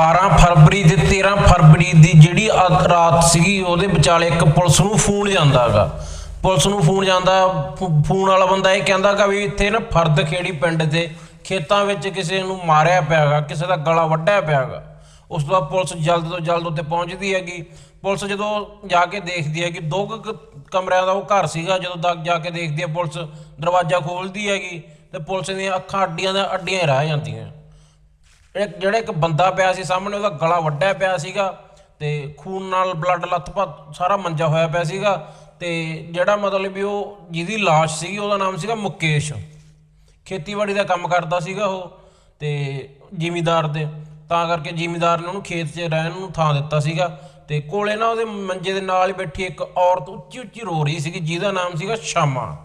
12 ਫਰਵਰੀ ਤੇ 13 ਫਰਵਰੀ ਦੀ ਜਿਹੜੀ ਅ- ਰਾਤ ਸੀਗੀ, ਉਹਦੇ ਵਿਚਾਲੇ ਇੱਕ ਪੁਲਿਸ ਨੂੰ ਫੋਨ ਜਾਂਦਾ ਹੈਗਾ ਪੁਲਿਸ ਨੂੰ ਫੋਨ ਜਾਂਦਾ, ਫੋ- ਫੋਨ ਵਾਲਾ ਬੰਦਾ ਇਹ ਕਹਿੰਦਾਗਾ ਵੀ ਇੱਥੇ ਨਾ ਫਰਦ ਖੇੜੀ ਪਿੰਡ ਦੇ ਖੇਤਾਂ ਵਿੱਚ ਕਿਸੇ ਨੂੰ ਮਾਰਿਆ ਪਿਆਗਾ ਕਿਸੇ ਦਾ ਗਲਾ ਵੱਢਿਆ ਪਿਆਗਾ ਉਸ ਤੋਂ ਬਾਅਦ ਪੁਲਿਸ ਜਲਦ ਤੋਂ ਜਲਦ ਉੱਤੇ ਪਹੁੰਚਦੀ ਹੈਗੀ। ਪੁਲਿਸ ਜਦੋਂ ਜਾ ਕੇ ਦੇਖਦੀ ਹੈਗੀ, ਦੋ ਕੁ, ਕਮਰਿਆਂ ਦਾ ਉਹ ਘਰ ਸੀਗਾ, ਜਦੋਂ ਤੱਕ ਜਾ ਕੇ ਦੇਖਦੀ ਹੈ ਪੁਲਿਸ ਦਰਵਾਜ਼ਾ ਖੋਲਦੀ ਹੈਗੀ, ਤੇ ਪੁਲਿਸ ਦੀਆਂ ਅੱਖਾਂ ਅੱਡੀਆਂ ਦਾ ਅੱਡੀਆਂ ਹੀ ਰਹਿ ਜਾਂਦੀਆਂ। ਇੱਕ ਜਿਹੜਾ ਇੱਕ ਬੰਦਾ ਪਿਆ ਸੀ ਸਾਹਮਣੇ, ਉਹਦਾ ਗਲਾ ਵੱਢਿਆ ਪਿਆ ਸੀਗਾ ਤੇ ਖੂਨ ਨਾਲ ਬਲੱਡ ਲੱਥਪੱਥ ਸਾਰਾ ਮੰਜਾ ਹੋਇਆ ਪਿਆ ਸੀਗਾ ਤੇ ਜਿਹੜਾ ਮਤਲਬ ਵੀ ਉਹ ਜਿਹਦੀ ਲਾਸ਼ ਸੀਗੀ, ਉਹਦਾ ਨਾਮ ਸੀਗਾ ਮੁਕੇਸ਼। ਖੇਤੀਬਾੜੀ ਦਾ ਕੰਮ ਕਰਦਾ ਸੀਗਾ ਉਹ ਤੇ ਜ਼ਿਮੀਦਾਰ ਦੇ, ਤਾਂ ਕਰਕੇ ਜ਼ਿਮੀਦਾਰ ਨੇ ਉਹਨੂੰ ਖੇਤ 'ਚ ਰਹਿਣ ਨੂੰ ਥਾਂ ਦਿੱਤਾ ਸੀਗਾ ਤੇ ਕੋਲੇ ਨਾ ਉਹਦੇ ਮੰਜੇ ਦੇ ਨਾਲ ਹੀ ਬੈਠੀ ਇੱਕ ਔਰਤ ਉੱਚੀ ਉੱਚੀ ਰੋ ਰਹੀ ਸੀਗੀ, ਜਿਹਦਾ ਨਾਮ ਸੀਗਾ ਸ਼ਾਮਾ।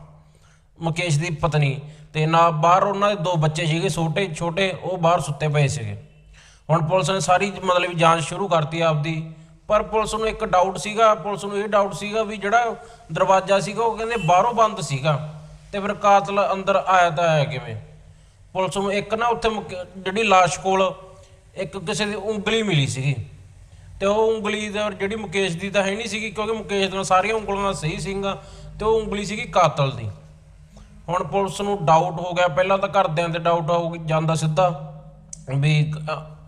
ਮੁਕੇਸ਼ ਦੀ ਪਤਨੀ ਤੇ ਨਾ ਬਾਹਰ ਉਹਨਾਂ ਦੇ ਦੋ ਬੱਚੇ ਸੀਗੇ, ਛੋਟੇ ਛੋਟੇ, ਉਹ ਬਾਹਰ ਸੁੱਤੇ ਪਏ ਸੀਗੇ। ਹੁਣ ਪੁਲਿਸ ਨੇ ਸਾਰੀ ਮਤਲਬ ਜਾਂਚ ਸ਼ੁਰੂ ਕਰਤੀ ਆਪਦੀ। ਪਰ ਪੁਲਿਸ ਨੂੰ ਇੱਕ ਡਾਊਟ ਸੀਗਾ, ਪੁਲਿਸ ਨੂੰ ਇਹ ਡਾਊਟ ਸੀਗਾ ਵੀ ਜਿਹੜਾ ਦਰਵਾਜ਼ਾ ਸੀਗਾ, ਉਹ ਕਹਿੰਦੇ ਬਾਹਰੋਂ ਬੰਦ ਸੀਗਾ ਤੇ ਫਿਰ ਕਾਤਲ ਅੰਦਰ ਆਇਆ ਤਾਂ ਆਇਆ ਕਿਵੇਂ? ਪੁਲਿਸ ਨੂੰ ਇੱਕ ਨਾ ਉੱਥੇ ਮੁਕ- ਜਿਹੜੀ ਲਾਸ਼ ਕੋਲ ਇੱਕ ਕਿਸੇ ਦੀ ਉਂਗਲੀ ਮਿਲੀ ਸੀਗੀ। ਤੇ ਉਹ ਉਂਗਲੀ ਦਾ ਜਿਹੜੀ ਮੁਕੇਸ਼ ਦੀ ਤਾਂ ਹੈ ਨਹੀਂ ਸੀਗੀ, ਕਿਉਂਕਿ ਮੁਕੇਸ਼ ਦੀਆਂ ਸਾਰੀਆਂ ਉਂਗਲਾਂ ਸਹੀ ਸੀਗਾ ਤੇ ਉਹ ਉਂਗਲੀ ਸੀਗੀ ਕਾਤਲ ਦੀ। ਹੁਣ ਪੁਲਿਸ ਨੂੰ ਡਾਊਟ ਹੋ ਗਿਆ। ਪਹਿਲਾਂ ਤਾਂ ਘਰਦਿਆਂ ਤੇ ਡਾਊਟ ਹੋ ਜਾਂਦਾ ਸਿੱਧਾ ਵੀ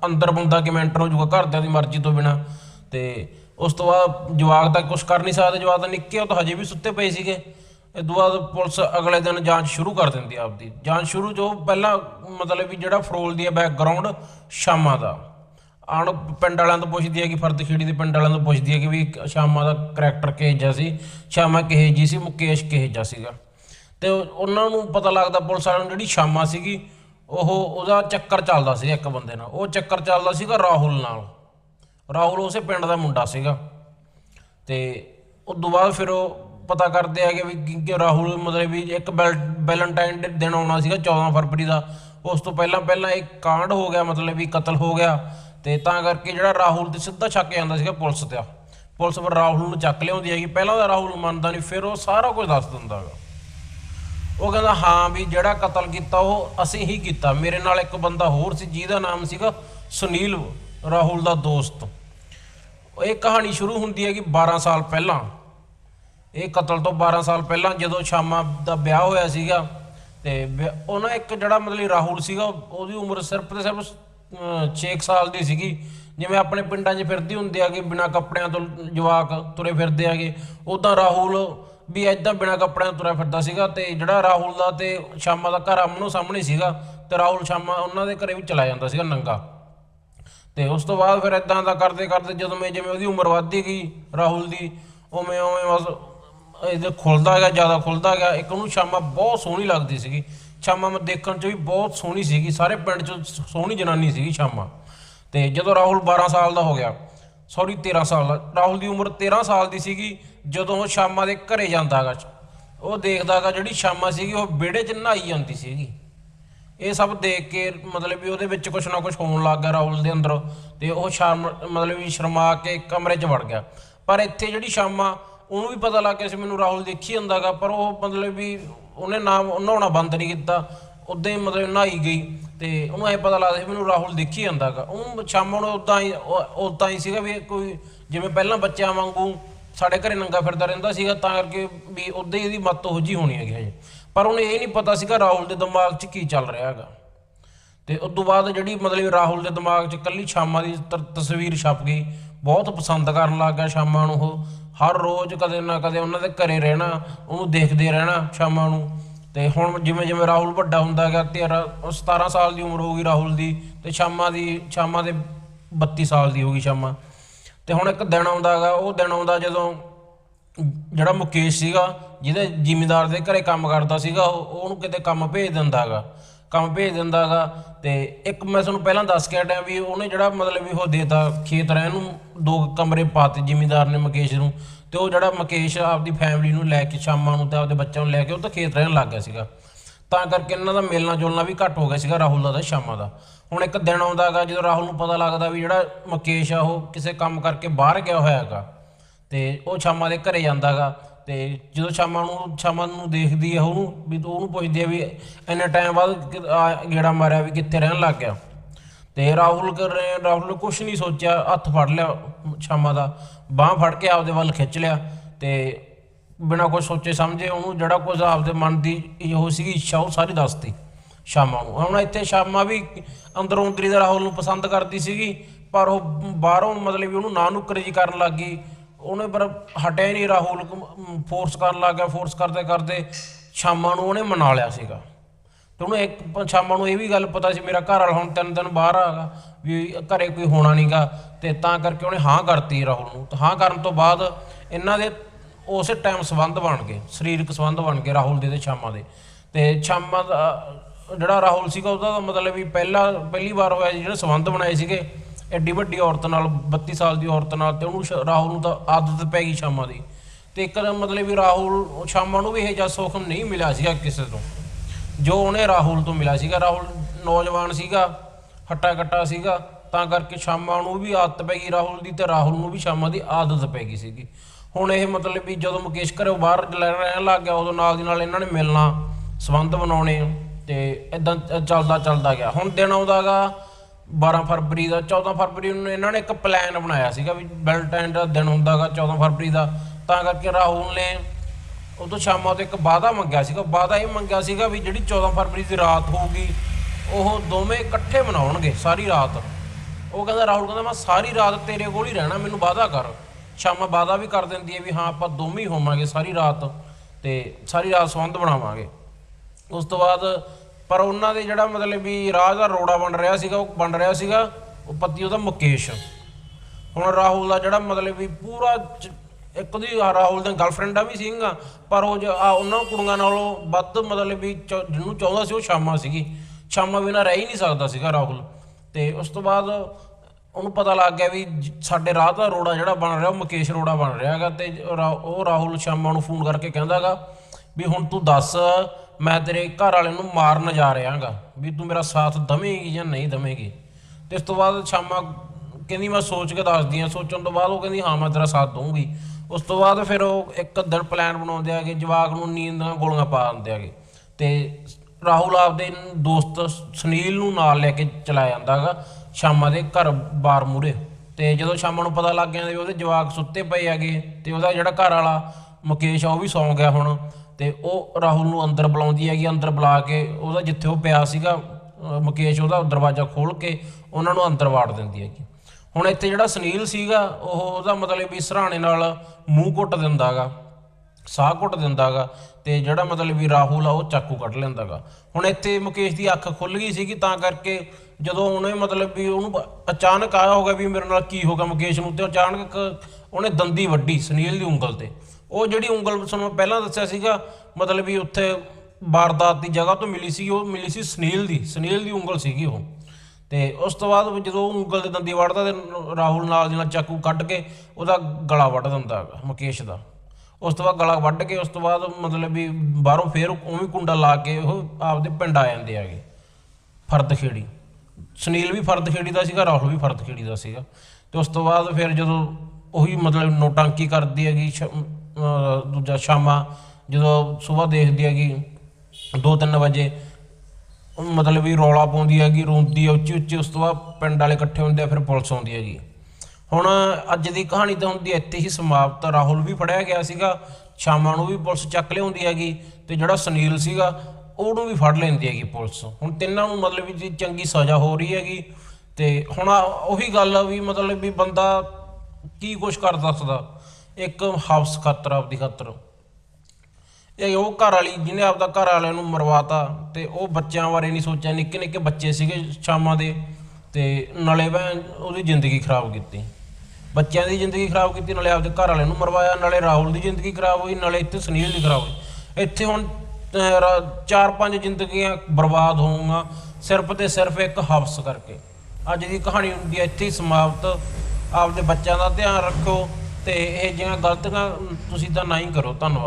ਅੰਦਰ ਬੰਦਾ ਕਿਵੇਂ ਐਂਟਰ ਹੋ ਜਾਊਗਾ, ਘਰਦਿਆਂ ਦੀ ਮਰਜ਼ੀ ਤੋਂ ਬਿਨਾ। ਤੇ ਉਸ ਤੋਂ ਬਾਅਦ ਜਵਾਕ ਤਾਂ ਕੁਝ ਕਰ ਨਹੀਂ ਸਕਦੇ, ਜਵਾਕ ਤਾਂ ਨਿੱਕੇ ਉਹ ਤਾਂ ਹਜੇ ਵੀ ਸੁੱਤੇ ਪਏ ਸੀਗੇ। ਇਹ ਤੋਂ ਬਾਅਦ ਪੁਲਿਸ ਅਗਲੇ ਦਿਨ ਜਾਂਚ ਸ਼ੁਰੂ ਕਰ ਦਿੰਦੀ ਆਪਦੀ। ਜਾਂਚ ਸ਼ੁਰੂ ਜੋ ਪਹਿਲਾਂ ਮਤਲਬ ਵੀ ਜਿਹੜਾ ਫਰੋਲ ਦੀ ਹੈ ਬੈਕਗ੍ਰਾਉਂਡ ਸ਼ਾਮਾ ਦਾ। ਆਣ ਪਿੰਡ ਵਾਲਿਆਂ ਤੋਂ ਪੁੱਛਦੀ ਹੈ ਕਿ ਫਰਦਖੇੜੀ ਦੇ ਪਿੰਡ ਵਾਲਿਆਂ ਤੋਂ ਪੁੱਛਦੀ ਹੈ ਕਿ ਵੀ ਸ਼ਾਮਾ ਦਾ ਕਰੈਕਟਰ ਕਿਹੋ ਜਿਹਾ ਸੀ? ਸ਼ਾਮਾ ਕਿਹੋ ਜੀ ਸੀ? ਮੁਕੇਸ਼ ਕਿਹੋ ਜਿਹਾ ਸੀਗਾ? ਤੇ ਉਹਨਾਂ ਨੂੰ ਪਤਾ ਲੱਗਦਾ ਪੁਲਿਸ ਵਾਲਿਆਂ ਨੂੰ ਜਿਹੜੀ ਸ਼ਾਮਾ ਸੀਗੀ, ਉਹ ਉਹਦਾ ਚੱਕਰ ਚੱਲਦਾ ਸੀ ਇੱਕ ਬੰਦੇ ਨਾਲ। ਉਹ ਚੱਕਰ ਚੱਲਦਾ ਸੀਗਾ ਰਾਹੁਲ ਨਾਲ। ਰਾਹੁਲ ਉਸੇ ਪਿੰਡ ਦਾ ਮੁੰਡਾ ਸੀਗਾ। ਤੇ ਉਸ ਤੋਂ ਬਾਅਦ ਫਿਰ ਉਹ ਪਤਾ ਕਰਦੇ ਆ ਕਿ ਵੀ ਕਿ- ਰਾਹੁਲ ਮਤਲਬ ਵੀ ਇੱਕ ਵੈਲੈਂਟਾਈਨ ਡੇ ਦਿਨ ਆਉਣਾ ਸੀਗਾ 14 ਫਰਵਰੀ ਦਾ। ਉਸ ਤੋਂ ਪਹਿਲਾਂ ਪਹਿਲਾਂ ਇੱਕ ਕਾਂਡ ਹੋ ਗਿਆ, ਮਤਲਬ ਵੀ ਕਤਲ ਹੋ ਗਿਆ। ਤੇ ਤਾਂ ਕਰਕੇ ਜਿਹੜਾ ਰਾਹੁਲ ਤੇ ਸਿੱਧਾ ਛੱਕ ਜਾਂਦਾ ਸੀਗਾ ਪੁਲਿਸ ਤੇ। ਪੁਲਿਸ ਫਿਰ ਰਾਹੁਲ ਨੂੰ ਚੱਕ ਲਿਆਉਂਦੀ ਹੈਗੀ। ਪਹਿਲਾਂ ਤਾਂ ਰਾਹੁਲ ਮੰਨਦਾ ਨਹੀਂ, ਫਿਰ ਉਹ ਸਾਰਾ ਕੁਝ ਦੱਸ ਦਿੰਦਾ ਹੈਗਾ। ਉਹ ਕਹਿੰਦਾ, ਹਾਂ ਵੀ ਜਿਹੜਾ ਕਤਲ ਕੀਤਾ ਉਹ ਅਸੀਂ ਹੀ ਕੀਤਾ। ਮੇਰੇ ਨਾਲ ਇੱਕ ਬੰਦਾ ਹੋਰ ਸੀ, ਜਿਹਦਾ ਨਾਮ ਸੀਗਾ ਸੁਨੀਲ ਰਾਹੁਲ ਦਾ ਦੋਸਤ। ਇਹ ਕਹਾਣੀ ਸ਼ੁਰੂ ਹੁੰਦੀ ਹੈ ਕਿ 12 ਸਾਲ ਪਹਿਲਾਂ। ਇਹ ਕਤਲ ਤੋਂ 12 ਸਾਲ ਪਹਿਲਾਂ ਜਦੋਂ ਸ਼ਾਮਾ ਦਾ ਵਿਆਹ ਹੋਇਆ ਸੀਗਾ ਤੇ ਵਿਆਹ- ਉਹਨਾਂ ਇੱਕ ਜਿਹੜਾ ਮਤਲਬ ਰਾਹੁਲ ਸੀਗਾ, ਉਹਦੀ ਉਮਰ ਸਿਰਫ ਤੇ ਸਿਰਫ 6 ਸਾਲ ਦੀ ਸੀਗੀ। ਜਿਵੇਂ ਆਪਣੇ ਪਿੰਡਾਂ 'ਚ ਫਿਰਦੀ ਹੁੰਦੇ ਆ ਕਿ ਬਿਨਾ ਕੱਪੜਿਆਂ ਤੋਂ ਜਵਾਕ ਤੁਰੇ ਫਿਰਦੇ ਆਗੇ ਉਦਾਂ ਰਾਹੁਲ ਵੀ ਐਦਾਂ ਬਿਨਾ ਕੱਪੜਿਆਂ ਤੋਂ ਤੁਰਿਆ ਫਿਰਦਾ ਸੀਗਾ ਤੇ ਜਿਹੜਾ ਰਾਹੁਲ ਦਾ ਤੇ ਸ਼ਾਮਾ ਦਾ ਘਰ ਆਮਨੋ ਸਾਹਮਣੇ ਸੀਗਾ ਤੇ ਰਾਹੁਲ ਸ਼ਾਮਾ ਉਹਨਾਂ ਦੇ ਘਰੇ ਵੀ ਚਲਾ ਜਾਂਦਾ ਸੀਗਾ ਨੰਗਾ। ਤੇ ਉਸ ਤੋਂ ਬਾਅਦ ਫਿਰ ਇਦਾਂ ਦਾ ਕਰਦੇ ਕਰਦੇ ਜਦੋਂ ਮੈਂ ਜਿਵੇਂ ਉਹਦੀ ਉਮਰ ਵੱਧਦੀ ਗਈ ਰਾਹੁਲ ਦੀ, ਉਵੇਂ ਉਵੇਂ ਬਸ ਇਹਦੇ ਖੁੱਲਦਾ ਗਿਆ, ਜ਼ਿਆਦਾ ਖੁੱਲਦਾ ਗਿਆ। ਇੱਕ ਉਹਨੂੰ ਸ਼ਾਮਾ ਬਹੁਤ ਸੋਹਣੀ ਲੱਗਦੀ ਸੀਗੀ। ਸ਼ਾਮਾ ਮੈਂ ਦੇਖਣ 'ਚ ਵੀ ਬਹੁਤ ਸੋਹਣੀ ਸੀਗੀ। ਸਾਰੇ ਪਿੰਡ 'ਚ ਸੋਹਣੀ ਜਨਾਨੀ ਸੀਗੀ ਸ਼ਾਮਾ। ਤੇ ਜਦੋਂ ਰਾਹੁਲ 12 ਸਾਲ ਦਾ ਹੋ ਗਿਆ ਸੌਰੀ 13 ਸਾਲ ਰਾਹੁਲ ਦੀ ਉਮਰ 13 ਸਾਲ ਦੀ ਸੀਗੀ, ਜਦੋਂ ਉਹ ਸ਼ਾਮਾ ਦੇ ਘਰੇ ਜਾਂਦਾਗਾ ਉਹ ਦੇਖਦਾਗਾ ਜਿਹੜੀ ਸ਼ਾਮਾ ਸੀਗੀ, ਉਹ ਵਿਹੜੇ 'ਚ ਨਹਾਈ ਜਾਂਦੀ ਸੀਗੀ। ਇਹ ਸਭ ਦੇਖ ਕੇ ਮਤਲਬ ਵੀ ਉਹਦੇ ਵਿੱਚ ਕੁਛ ਨਾ ਕੁਛ ਹੋਣ ਲੱਗ ਗਿਆ ਰਾਹੁਲ ਦੇ ਅੰਦਰ। ਤੇ ਉਹ ਸ਼ਰਮ, ਮਤਲਬ ਵੀ ਸ਼ਰਮਾ ਕੇ ਕਮਰੇ 'ਚ ਵੜ ਗਿਆ। ਪਰ ਇੱਥੇ ਜਿਹੜੀ ਸ਼ਾਮਾ, ਉਹਨੂੰ ਵੀ ਪਤਾ ਲੱਗ ਗਿਆ ਸੀ, ਮੈਨੂੰ ਰਾਹੁਲ ਦੇਖੀ ਜਾਂਦਾਗਾ। ਪਰ ਉਹ ਮਤਲਬ ਵੀ ਉਹਨੇ ਨਾਮ ਨਹਾਉਣਾ ਬੰਦ ਨਹੀਂ ਕੀਤਾ। ਉਦਾਂ ਹੀ ਮਤਲਬ ਨਹਾਈ ਗਈ ਤੇ ਉਹਨੂੰ ਇਹ ਪਤਾ ਲੱਗਦਾ ਸੀ ਮੈਨੂੰ ਰਾਹੁਲ ਦੇਖੀ ਜਾਂਦਾਗਾ ਉਹਨੂੰ ਸ਼ਾਮਾਂ ਨੂੰ ਉਦਾਂ ਹੀ ਉਦਾਂ ਹੀ ਸੀਗਾ ਵੀ ਕੋਈ ਜਿਵੇਂ ਪਹਿਲਾਂ ਬੱਚਿਆਂ ਵਾਂਗੂ ਸਾਡੇ ਘਰੇ ਨੰਗਾ ਫਿਰਦਾ ਰਹਿੰਦਾ ਸੀਗਾ ਤਾਂ ਕਰਕੇ ਵੀ ਉਦਾਂ ਹੀ ਇਹਦੀ ਮੱਤ ਉਹ ਜੀ ਹੋਣੀ ਹੈਗੀ ਹਜੇ। ਪਰ ਉਹਨੂੰ ਇਹ ਨਹੀਂ ਪਤਾ ਸੀਗਾ ਰਾਹੁਲ ਦੇ ਦਿਮਾਗ 'ਚ ਕੀ ਚੱਲ ਰਿਹਾ ਹੈਗਾ। ਤੇ ਉਸ ਤੋਂ ਬਾਅਦ ਜਿਹੜੀ ਮਤਲਬ ਰਾਹੁਲ ਦੇ ਦਿਮਾਗ 'ਚ ਕੱਲੀ ਸ਼ਾਮਾਂ ਦੀ ਤ- ਤਸਵੀਰ ਛਪ ਗਈ। ਬਹੁਤ ਪਸੰਦ ਕਰਨ ਲੱਗ ਗਿਆ ਸ਼ਾਮਾਂ ਨੂੰ ਉਹ। ਹਰ ਰੋਜ਼ ਕਦੇ ਨਾ ਕਦੇ ਉਹਨਾਂ ਦੇ ਘਰੇ ਰਹਿਣਾ, ਉਹਨੂੰ ਦੇਖਦੇ ਰਹਿਣਾ ਸ਼ਾਮਾਂ ਨੂੰ। ਤੇ ਹੁਣ ਜਿਵੇਂ ਜਿਵੇਂ ਰਾਹੁਲ ਵੱਡਾ ਹੁੰਦਾ ਗਿਆ 13 ਉਹ 17 ਸਾਲ ਦੀ ਉਮਰ ਹੋ ਗਈ ਰਾਹੁਲ ਦੀ ਤੇ ਸ਼ਾਮਾ ਦੀ, ਸ਼ਾਮਾ ਦੇ 32 ਸਾਲ ਦੀ ਹੋ ਗਈ ਸ਼ਾਮਾ। ਤੇ ਹੁਣ ਇੱਕ ਦਿਨ ਆਉਂਦਾ ਹੈਗਾ, ਉਹ ਦਿਨ ਆਉਂਦਾ ਜਦੋਂ ਜਿਹੜਾ ਮੁਕੇਸ਼ ਸੀਗਾ, ਜਿਹਦੇ ਜ਼ਿਮੀਂਦਾਰ ਦੇ ਘਰੇ ਕੰਮ ਕਰਦਾ ਸੀਗਾ, ਉਹ ਉਹਨੂੰ ਕਿਤੇ ਕੰਮ ਭੇਜ ਦਿੰਦਾ ਹੈਗਾ। ਕੰਮ ਭੇਜ ਦਿੰਦਾ ਹੈਗਾ ਤੇ ਇੱਕ ਮੈਂ ਤੁਹਾਨੂੰ ਪਹਿਲਾਂ ਦੱਸ ਕੇ ਹਟਿਆ ਵੀ ਉਹਨੇ ਜਿਹੜਾ ਮਤਲਬ ਵੀ ਉਹ ਦੇਤਾ ਖੇਤ ਰਹਿਣ ਨੂੰ, ਦੋ ਕਮਰੇ ਪਾਤੇ ਜ਼ਿਮੀਂਦਾਰ ਨੇ ਮੁਕੇਸ਼ ਨੂੰ ਤੇ ਉਹ ਜਿਹੜਾ ਮੁਕੇਸ਼ ਆਪਦੀ ਫੈਮਿਲੀ ਨੂੰ ਲੈ ਕੇ ਸ਼ਾਮਾਂ ਨੂੰ ਤੇ ਆਪਦੇ ਬੱਚਿਆਂ ਨੂੰ ਲੈ ਕੇ ਉਹ ਤਾਂ ਖੇਤ ਰਹਿਣ ਲੱਗ ਗਿਆ ਸੀਗਾ। ਤਾਂ ਕਰਕੇ ਇਹਨਾਂ ਦਾ ਮਿਲਣਾ ਜੁਲਣਾ ਵੀ ਘੱਟ ਹੋ ਗਿਆ ਸੀਗਾ ਰਾਹੁਲ ਦਾ ਤੇ ਸ਼ਾਮਾਂ ਦਾ। ਹੁਣ ਇੱਕ ਦਿਨ ਆਉਂਦਾ ਹੈਗਾ ਜਦੋਂ ਰਾਹੁਲ ਨੂੰ ਪਤਾ ਲੱਗਦਾ ਵੀ ਜਿਹੜਾ ਮੁਕੇਸ਼ ਆ ਉਹ ਕਿਸੇ ਕੰਮ ਕਰਕੇ ਬਾਹਰ ਗਿਆ ਹੋਇਆ ਹੈਗਾ ਤੇ ਉਹ ਸ਼ਾਮਾਂ ਦੇ ਘਰੇ ਜਾਂਦਾਗਾ ਤੇ ਜਦੋਂ ਸ਼ਾਮਾਂ ਨੂੰ ਸ਼ਾਮਾਂ ਨੂੰ ਦੇਖਦੀ ਹੈ ਉਹਨੂੰ, ਵੀ ਉਹਨੂੰ ਪੁੱਛਦੀ ਹੈ ਵੀ ਇੰਨੇ ਟਾਈਮ ਬਾਅਦ ਆ, ਗੇੜਾ ਮਾਰਿਆ ਵੀ ਕਿੱਥੇ ਰਹਿਣ ਲੱਗ ਗਿਆ। ਤੇ ਰਾਹੁਲ ਕਰ ਰਹੇ, ਰਾਹੁਲ ਨੇ ਕੁਝ ਨਹੀਂ ਸੋਚਿਆ, ਹੱਥ ਫੜ ਲਿਆ ਸ਼ਾਮਾ ਦਾ, ਬਾਹ ਫੜ ਕੇ ਆਪਦੇ ਵੱਲ ਖਿੱਚ ਲਿਆ ਤੇ ਬਿਨਾਂ ਕੁਝ ਸੋਚੇ ਸਮਝੇ ਉਹਨੂੰ ਜਿਹੜਾ ਕੁਝ ਆਪਦੇ ਮਨ ਦੀ ਉਹ ਸੀਗੀ ਇੱਛਾ, ਉਹ ਸਾਰੀ ਦੱਸਤੀ ਸ਼ਾਮਾ ਨੂੰ। ਹੁਣ ਇੱਥੇ ਸ਼ਾਮਾ ਵੀ ਅੰਦਰੋਂ ਅੰਦਰੀ ਦਾ ਰਾਹੁਲ ਨੂੰ ਪਸੰਦ ਕਰਦੀ ਸੀਗੀ, ਪਰ ਉਹ ਬਾਹਰੋਂ ਮਤਲਬ ਵੀ ਉਹਨੂੰ ਨਾ ਨੁਕਰ ਜੀ ਕਰਨ ਲੱਗ ਗਈ। ਉਹਨੇ ਪਰ ਹਟਿਆ ਹੀ ਨਹੀਂ, ਰਾਹੁਲ ਫੋਰਸ ਕਰਨ ਲੱਗ ਗਿਆ ਫੋਰਸ ਕਰਦੇ ਕਰਦੇ ਸ਼ਾਮਾਂ ਨੂੰ ਉਹਨੇ ਮਨਾ ਲਿਆ ਸੀਗਾ। ਤੇ ਉਹਨੂੰ ਇੱਕ ਸ਼ਾਮਾਂ ਨੂੰ ਇਹ ਵੀ ਗੱਲ ਪਤਾ ਸੀ, ਮੇਰਾ ਘਰ ਵਾਲਾ ਹੁਣ ਤਿੰਨ ਦਿਨ ਬਾਹਰ ਆਗਾ ਵੀ ਘਰੇ ਕੋਈ ਹੋਣਾ ਨਹੀਂਗਾ ਤੇ ਤਾਂ ਕਰਕੇ ਉਹਨੇ ਹਾਂ ਕਰਤੀ ਰਾਹੁਲ ਨੂੰ। ਤੇ ਹਾਂ ਕਰਨ ਤੋਂ ਬਾਅਦ ਇਹਨਾਂ ਦੇ ਉਸੇ ਟਾਈਮ ਸੰਬੰਧ ਬਣ ਗਏ, ਸਰੀਰਕ ਸੰਬੰਧ ਬਣ ਗਏ ਰਾਹੁਲ ਦੇ ਤੇ ਸ਼ਾਮਾਂ ਦੇ। ਤੇ ਸ਼ਾਮਾਂ ਦਾ ਜਿਹੜਾ ਰਾਹੁਲ ਸੀਗਾ, ਉਹਦਾ ਮਤਲਬ ਵੀ ਪਹਿਲਾ, ਪਹਿਲੀ ਵਾਰ ਹੋਇਆ ਸੀ, ਜਿਹੜੇ ਸੰਬੰਧ ਬਣਾਏ ਸੀਗੇ ਐਡੀ ਵੱਡੀ ਔਰਤ ਨਾਲ 32 ਸਾਲ ਦੀ ਔਰਤ ਨਾਲ ਤੇ ਉਹਨੂੰ ਸ਼- ਰਾਹੁਲ ਨੂੰ ਤਾਂ ਆਦਤ ਪੈ ਗਈ ਸ਼ਾਮਾਂ ਦੀ। ਤੇ ਇੱਕ ਮਤਲਬ ਵੀ ਰਾਹੁਲ ਸ਼ਾਮਾਂ ਨੂੰ ਵੀ ਇਹ ਜਿਹਾ ਸੁੱਖ ਨਹੀਂ ਮਿਲਿਆ ਸੀਗਾ ਕਿਸੇ ਤੋਂ। ਜੋ ਉਹਨੇ ਰਾਹੁਲ ਤੋਂ ਮਿਲਿਆ ਸੀਗਾ, ਰਾਹੁਲ ਨੌਜਵਾਨ ਸੀਗਾ ਹੱਟਾ ਕੱਟਾ ਸੀਗਾ, ਤਾਂ ਕਰਕੇ ਸ਼ਾਮਾਂ ਨੂੰ ਵੀ ਆਦਤ ਪੈ ਗਈ ਰਾਹੁਲ ਦੀ ਤੇ ਰਾਹੁਲ ਨੂੰ ਵੀ ਸ਼ਾਮਾਂ ਦੀ ਆਦਤ ਪੈ ਗਈ ਸੀਗੀ। ਹੁਣ ਇਹ ਮਤਲਬ ਵੀ ਜਦੋਂ ਮੁਕੇਸ਼ ਘਰੋਂ ਬਾਹਰ ਰਹਿਣ ਲੱਗ ਗਿਆ, ਉਦੋਂ ਨਾਲ ਦੀ ਨਾਲ ਇਹਨਾਂ ਨੇ ਮਿਲਣਾ, ਸਬੰਧ ਬਣਾਉਣੇ ਤੇ ਇਦਾਂ ਚੱਲਦਾ ਚੱਲਦਾ ਗਿਆ। ਹੁਣ ਦਿਨ ਆਉਂਦਾਗਾ 12 ਫਰਵਰੀ ਦਾ 14 ਫਰਵਰੀ ਨੂੰ ਇਹਨਾਂ ਨੇ ਇੱਕ ਪਲਾਨ ਬਣਾਇਆ ਸੀਗਾ ਵੀ ਵੈਲੈਂਟਾਈਨ ਦਾ ਦਿਨ ਹੁੰਦਾਗਾ 14 ਫਰਵਰੀ ਦਾ। ਤਾਂ ਕਰਕੇ ਰਾਹੁਲ ਨੇ ਉਦੋਂ ਸ਼ਾਮਾਂ ਤੋਂ ਇੱਕ ਵਾਅਦਾ ਮੰਗਿਆ ਸੀਗਾ। ਵਾਅਦਾ ਇਹ ਮੰਗਿਆ ਸੀਗਾ ਵੀ ਜਿਹੜੀ 14 ਫਰਵਰੀ ਦੀ ਰਾਤ ਹੋਊਗੀ, ਉਹ ਦੋਵੇਂ ਇਕੱਠੇ ਮਨਾਉਣਗੇ ਸਾਰੀ ਰਾਤ। ਉਹ ਕਹਿੰਦਾ, ਰਾਹੁਲ ਕਹਿੰਦਾ, ਮੈਂ ਸਾਰੀ ਰਾਤ ਤੇਰੇ ਕੋਲ ਹੀ ਰਹਿਣਾ, ਮੈਨੂੰ ਵਾਅਦਾ ਕਰ। ਸ਼ਾਮਾਂ ਵਾਅਦਾ ਵੀ ਕਰ ਦਿੰਦੀ ਹੈ ਵੀ ਹਾਂ, ਆਪਾਂ ਦੋਵੇਂ ਹੀ ਹੋਵਾਂਗੇ ਸਾਰੀ ਰਾਤ ਤੇ ਸਾਰੀ ਰਾਤ ਸੰਬੰਧ ਬਣਾਵਾਂਗੇ। ਉਸ ਤੋਂ ਬਾਅਦ ਪਰ ਉਹਨਾਂ ਦੇ ਜਿਹੜਾ ਮਤਲਬ ਵੀ ਰਾਹ ਦਾ ਰੋੜਾ ਬਣ ਰਿਹਾ ਸੀਗਾ, ਉਹ ਬਣ ਰਿਹਾ ਸੀਗਾ, ਉਹ ਪਤੀ ਉਹਦਾ ਮੁਕੇਸ਼। ਹੁਣ ਰਾਹੁਲ ਦਾ ਜਿਹੜਾ ਮਤਲਬ ਵੀ ਪੂਰਾ ਇੱਕ ਉਹਦੀ ਆਹ ਰਾਹੁਲ ਦੀਆਂ ਗਰਲਫ੍ਰੈਂਡਾਂ ਵੀ ਸੀਗੀਆਂ, ਪਰ ਉਹ ਜੋ ਉਹਨਾਂ ਕੁੜੀਆਂ ਨਾਲੋਂ ਵੱਧ ਮਤਲਬ ਵੀ ਚ- ਜਿਹਨੂੰ ਚਾਹੁੰਦਾ ਸੀ ਉਹ ਸ਼ਾਮਾ ਸੀਗੀ। ਸ਼ਾਮਾ ਬਿਨਾਂ ਰਹਿ ਹੀ ਨਹੀਂ ਸਕਦਾ ਸੀਗਾ ਰਾਹੁਲ। ਤੇ ਉਸ ਤੋਂ ਬਾਅਦ ਉਹਨੂੰ ਪਤਾ ਲੱਗ ਗਿਆ ਵੀ ਸਾਡੇ ਰਾਹ ਦਾ ਰੋੜਾ ਜਿਹੜਾ ਬਣ ਰਿਹਾ, ਉਹ ਮੁਕੇਸ਼ ਰੋੜਾ ਬਣ ਰਿਹਾ ਹੈਗਾ ਤੇ ਰਾ- ਉਹ ਰਾਹੁਲ ਸ਼ਾਮਾ ਨੂੰ ਫੋਨ ਕਰਕੇ ਕਹਿੰਦਾਗਾ ਵੀ ਹੁਣ ਤੂੰ ਦੱਸ ਮੈਂ ਤੇਰੇ ਘਰ ਵਾਲੇ ਨੂੰ ਮਾਰਨ ਜਾ ਰਿਹਾਗਾ, ਵੀ ਤੂੰ ਮੇਰਾ ਸਾਥ ਦਵੇਂਗੀ ਜਾਂ ਨਹੀਂ ਦਵੇਂਗੀ। ਤੇ ਇਸ ਤੋਂ ਬਾਅਦ ਸ਼ਾਮਾ ਕਹਿੰਦੀ ਮੈਂ ਸੋਚ ਕੇ ਦੱਸਦੀ ਆ ਸੋਚਣ ਤੋਂ ਬਾਅਦ ਉਹ ਕਹਿੰਦੀ, ਹਾਂ, ਮੈਂ ਤੇਰਾ ਸਾਥ ਦਊਂਗੀ। ਉਸ ਤੋਂ ਬਾਅਦ ਫਿਰ ਉਹ ਇੱਕ ਦਿਨ ਪਲਾਨ ਬਣਾਉਂਦੇ ਆਗੇ ਜਵਾਕ ਨੂੰ ਨੀਂਦ ਨਾਲ ਗੋਲੀਆਂ ਪਾ ਦਿੰਦੇ ਆਗੇ ਤੇ ਰਾਹੁਲ ਆਪਦੇ ਦੋਸਤ ਸੁਨੀਲ ਨੂੰ ਨਾਲ ਲੈ ਕੇ ਚਲਾ ਜਾਂਦਾਗਾ ਸ਼ਾਮਾ ਦੇ ਘਰ ਬਾਰ ਮੂਰੇ ਤੇ ਜਦੋਂ ਸ਼ਾਮਾ ਨੂੰ ਪਤਾ ਲੱਗ ਗਿਆ ਵੀ ਉਹਦੇ ਜਵਾਕ ਸੁੱਤੇ ਪਏ ਹੈਗੇ, ਤੇ ਉਹਦਾ ਜਿਹੜਾ ਘਰ ਵਾਲਾ ਮੁਕੇਸ਼ ਆ, ਉਹ ਵੀ ਸੌਂ ਗਿਆ ਹੁਣ। ਤੇ ਉਹ ਰਾਹੁਲ ਨੂੰ ਅੰਦਰ ਬੁਲਾਉਂਦੀ ਹੈਗੀ, ਅੰਦਰ ਬੁਲਾ ਕੇ ਉਹਦਾ ਜਿੱਥੇ ਉਹ ਪਿਆ ਸੀਗਾ ਮੁਕੇਸ਼, ਉਹਦਾ ਦਰਵਾਜ਼ਾ ਖੋਲ ਕੇ ਉਹਨਾਂ ਨੂੰ ਅੰਦਰ ਵਾੜ ਦਿੰਦੀ ਹੈਗੀ। ਹੁਣ ਇੱਥੇ ਜਿਹੜਾ ਸੁਨੀਲ ਸੀਗਾ, ਉਹ ਉਹਦਾ ਮਤਲਬ ਵੀ ਸਰਾਣੇ ਨਾਲ ਮੂੰਹ ਘੁੱਟ ਦਿੰਦਾਗਾ, ਸਾਹ ਘੁੱਟ ਦਿੰਦਾਗਾ ਤੇ ਜਿਹੜਾ ਮਤਲਬ ਵੀ ਰਾਹੁਲ ਆ, ਉਹ ਚਾਕੂ ਕੱਢ ਲੈਂਦਾਗਾ। ਹੁਣ ਇੱਥੇ ਮੁਕੇਸ਼ ਦੀ ਅੱਖ ਖੁੱਲ ਗਈ ਸੀਗੀ, ਤਾਂ ਕਰਕੇ ਜਦੋਂ ਉਹਨੇ ਮਤਲਬ ਵੀ ਉਹਨੂੰ ਅਚਾਨਕ ਆਇਆ ਹੋਗਾ ਵੀ ਮੇਰੇ ਨਾਲ ਕੀ ਹੋਗਾ ਮੁਕੇਸ਼ ਨੂੰ, ਤੇ ਅਚਾਨਕ ਉਹਨੇ ਦੰਦੀ ਵੱਡੀ ਸੁਨੀਲ ਦੀ ਉਂਗਲ ਤੇ। ਉਹ ਜਿਹੜੀ ਉਂਗਲ ਤੁਹਾਨੂੰ ਪਹਿਲਾਂ ਦੱਸਿਆ ਸੀਗਾ, ਮਤਲਬ ਵੀ ਉੱਥੇ ਵਾਰਦਾਤ ਦੀ ਜਗ੍ਹਾ ਤੋਂ ਮਿਲੀ ਸੀ ਉਹ ਮਿਲੀ ਸੀ ਸੁਨੀਲ ਦੀ ਸੁਨੀਲ ਦੀ ਉਂਗਲ ਸੀਗੀ ਉਹ। ਤੇ ਉਸ ਤੋਂ ਬਾਅਦ ਜਦੋਂ ਉਂਗਲ ਦੇ ਦੰਦੀ ਵੜਦਾ ਤੇ ਰਾਹੁਲ ਨਾਲ ਜਿਹੜਾ ਚਾਕੂ ਕੱਢ ਕੇ ਉਹਦਾ ਗਲਾ ਵੱਢ ਦਿੰਦਾ ਹੈਗਾ, ਮੁਕੇਸ਼ ਦਾ। ਉਸ ਤੋਂ ਬਾਅਦ ਗਲਾ ਵੱਢ ਕੇ ਉਸ ਤੋਂ ਬਾਅਦ ਮਤਲਬ ਵੀ ਬਾਹਰੋਂ ਫੇਰ ਉਵੇਂ ਕੁੰਡਾ ਲਾ ਕੇ ਉਹ ਆਪਦੇ ਪਿੰਡ ਆ ਜਾਂਦੇ ਹੈਗੇ ਫਰਦ ਖੇੜੀ ਸੁਨੀਲ ਵੀ ਫਰਦ ਖੇੜੀ ਦਾ ਸੀਗਾ, ਰਾਹੁਲ ਵੀ ਫਰਦ ਖੇੜੀ ਦਾ ਸੀਗਾ। ਤੇ ਉਸ ਤੋਂ ਬਾਅਦ ਫਿਰ ਜਦੋਂ ਉਹੀ ਮਤਲਬ ਨੋਟਾਂਕੀ ਕਰਦੀ ਹੈਗੀ ਸ਼- ਦੂਜਾ ਸ਼ਾਮਾ ਜਦੋਂ ਸਵੇਰ ਦੇਖਦੀ ਹੈਗੀ 2-3 ਵਜੇ, ਮਤਲਬ ਵੀ ਰੌਲਾ ਪਾਉਂਦੀ ਹੈਗੀ, ਰੋਂਦੀ ਹੈ ਉੱਚੀ ਉੱਚੀ ਉਸ ਤੋਂ ਬਾਅਦ ਪਿੰਡ ਵਾਲੇ ਇਕੱਠੇ ਹੁੰਦੇ ਆ, ਫਿਰ ਪੁਲਿਸ ਆਉਂਦੀ ਹੈਗੀ। ਹੁਣ ਅੱਜ ਦੀ ਕਹਾਣੀ ਤਾਂ ਹੁੰਦੀ ਇੱਥੇ ਹੀ ਸਮਾਪਤ ਰਾਹੁਲ ਵੀ ਫੜਿਆ ਗਿਆ ਸੀਗਾ, ਸ਼ਾਮਾਂ ਨੂੰ ਵੀ ਪੁਲਿਸ ਚੱਕ ਲਿਆਉਂਦੀ ਹੈਗੀ ਤੇ ਜਿਹੜਾ ਸੁਨੀਲ ਸੀਗਾ, ਉਹਨੂੰ ਵੀ ਫੜ ਲੈਂਦੀ ਹੈਗੀ ਪੁਲਿਸ। ਹੁਣ ਤਿੰਨਾਂ ਨੂੰ ਮਤਲਬ ਵੀ ਜੀ ਚੰਗੀ ਸਜ਼ਾ ਹੋ ਰਹੀ ਹੈਗੀ ਤੇ ਹੁਣ ਉਹੀ ਗੱਲ ਆ ਵੀ ਮਤਲਬ ਵੀ ਬੰਦਾ ਕੀ ਕੁਛ ਕਰ ਸਕਦਾ। ਇੱਕ ਹਵਸ ਖਾਤਰ ਆਪਦੀ ਖਾਤਰ। ਇਹ ਉਹ ਘਰ ਵਾਲੀ ਜਿਹਨੇ ਆਪਦਾ ਘਰ ਵਾਲਿਆਂ ਨੂੰ ਮਰਵਾਤਾ ਤੇ ਉਹ ਬੱਚਿਆਂ ਬਾਰੇ ਨਹੀਂ ਸੋਚਿਆ। ਨਿੱਕੇ ਨਿੱਕੇ ਬੱਚੇ ਸੀਗੇ ਸ਼ਾਮਾਂ ਦੇ ਤੇ ਨਾਲੇ ਭੈਣ ਉਹਦੀ ਜ਼ਿੰਦਗੀ ਖਰਾਬ ਕੀਤੀ। ਬੱਚਿਆਂ ਦੀ ਜ਼ਿੰਦਗੀ ਖਰਾਬ ਕੀਤੀ, ਨਾਲੇ ਆਪਦੇ ਘਰ ਵਾਲਿਆਂ ਨੂੰ ਮਰਵਾਇਆ, ਨਾਲੇ ਰਾਹੁਲ ਦੀ ਜ਼ਿੰਦਗੀ ਖਰਾਬ ਹੋਈ, ਨਾਲੇ ਇੱਥੇ ਸੁਨੀਲ ਦੀ ਖਰਾਬ ਹੋਈ। ਇੱਥੇ ਹੁਣ ਚਾਰ ਪੰਜ ਜ਼ਿੰਦਗੀਆਂ ਬਰਬਾਦ ਹੋਊਗਾ ਸਿਰਫ ਤੇ ਸਿਰਫ ਇੱਕ ਹਫਸ ਕਰਕੇ। ਅੱਜ ਦੀ ਕਹਾਣੀ ਹੁੰਦੀ ਹੈ ਇੱਥੇ ਹੀ ਸਮਾਪਤ। ਆਪਦੇ ਬੱਚਿਆਂ ਦਾ ਧਿਆਨ ਰੱਖੋ। ਤੇ ਇਹ ਜਿਹੀਆਂ ਗਲਤੀਆਂ ਤੁਸੀਂ ਤਾਂ ਨਾ ਹੀ ਕਰੋ ਧੰਨਵਾਦ।